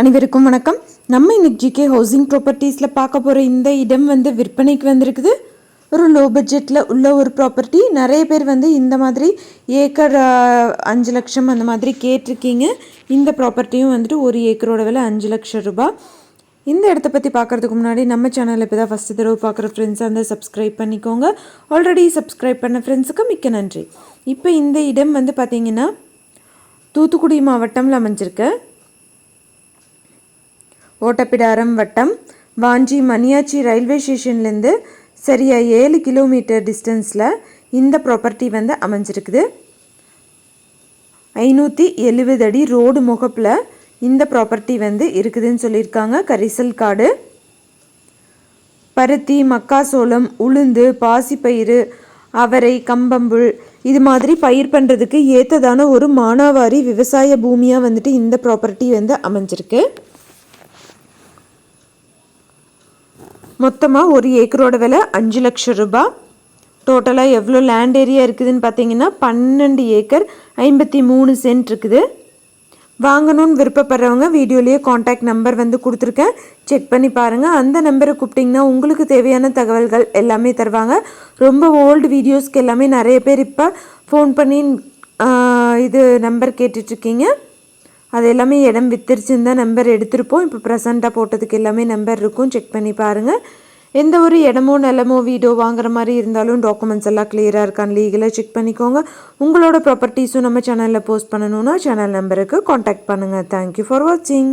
அனைவருக்கும் வணக்கம். நம்ம இன்னைக்கு ஜிகே ஹவுசிங் ப்ராப்பர்ட்டிஸில் பார்க்க போகிற இந்த இடம் வந்து விற்பனைக்கு வந்திருக்குது. ஒரு லோ பட்ஜெட்டில் உள்ள ஒரு ப்ராப்பர்ட்டி நிறைய பேர் வந்து இந்த மாதிரி ஏக்கர் அஞ்சு லட்சம் அந்த மாதிரி கேட்டிருக்கீங்க. இந்த ப்ராப்பர்ட்டியும் வந்துட்டு ஒரு ஏக்கரோட விலை அஞ்சு லட்சம் ரூபாய் இந்த இடத்த பற்றி பார்க்குறதுக்கு முன்னாடி நம்ம சேனலில் இப்போ தான் ஃபஸ்ட்டு தடவை பார்க்குற ஃப்ரெண்ட்ஸ் அந்த சப்ஸ்கிரைப் பண்ணிக்கோங்க. ஆல்ரெடி சப்ஸ்கிரைப் பண்ண ஃப்ரெண்ட்ஸுக்கு மிக்க நன்றி. இப்போ இந்த இடம் வந்து பார்த்திங்கன்னா தூத்துக்குடி மாவட்டம்ல அமைஞ்சிருக்கு. ஓட்டப்பிடாரம் வட்டம் வாஞ்சி மணியாச்சி ரயில்வே ஸ்டேஷன்லேருந்து சரியாக ஏழு கிலோமீட்டர் டிஸ்டன்ஸில் இந்த ப்ராப்பர்ட்டி வந்து அமைஞ்சிருக்குது. ஐநூற்றி எழுபது அடி ரோடு முகப்பில் இந்த ப்ராப்பர்ட்டி வந்து இருக்குதுன்னு சொல்லியிருக்காங்க. கரிசல் காடு. பருத்தி மக்காசோளம் உளுந்து பாசிப்பயிறு அவரை கம்பம்புல் இது மாதிரி பயிர் பண்ணுறதுக்கு ஏற்றதான ஒரு மானாவாரி விவசாய பூமியாக வந்துட்டு இந்த ப்ராப்பர்ட்டி வந்து அமைஞ்சிருக்கு. மொத்தமாக ஒரு ஏக்கரோட விலை அஞ்சு லட்சம் ரூபாய். டோட்டலாக எவ்வளோ லேண்ட் ஏரியா இருக்குதுன்னு பார்த்தீங்கன்னா பன்னெண்டு ஏக்கர் ஐம்பத்தி மூணு சென்ட் இருக்குது. வாங்கணும்னு விருப்பப்படுறவங்க வீடியோலேயே காண்டாக்ட் நம்பர் வந்து கொடுத்துருக்கேன். செக் பண்ணி பாருங்கள் அந்த நம்பரை கூப்பிட்டிங்கன்னா உங்களுக்கு தேவையான தகவல்கள் எல்லாமே தருவாங்க. ரொம்ப ஓல்டு வீடியோஸ்க்கு எல்லாமே நிறைய பேர் இப்போ ஃபோன் பண்ணி இது நம்பர் கேட்டுட்ருக்கீங்க அது எல்லாமே இடம் வித்துருச்சுன்னு தான் நம்பர் எடுத்திருப்போம். இப்போ ப்ரெசண்ட்டாக போட்டதுக்கு எல்லாமே நம்பர் இருக்கும். செக் பண்ணி பாருங்கள் எந்த ஒரு இடமோ நிலமோ வீடோ வாங்குற மாதிரி இருந்தாலும் டாக்குமெண்ட்ஸ் எல்லாம் கிளியராக இருக்கான்னு லீகலாக செக் பண்ணிக்கோங்க. உங்களோட ப்ராப்பர்ட்டிஸும் நம்ம சேனலில் போஸ்ட் பண்ணணுன்னா சேனல் நம்பருக்கு காண்டாக்ட் பண்ணுங்கள் தேங்க்யூ ஃபார் வாட்சிங்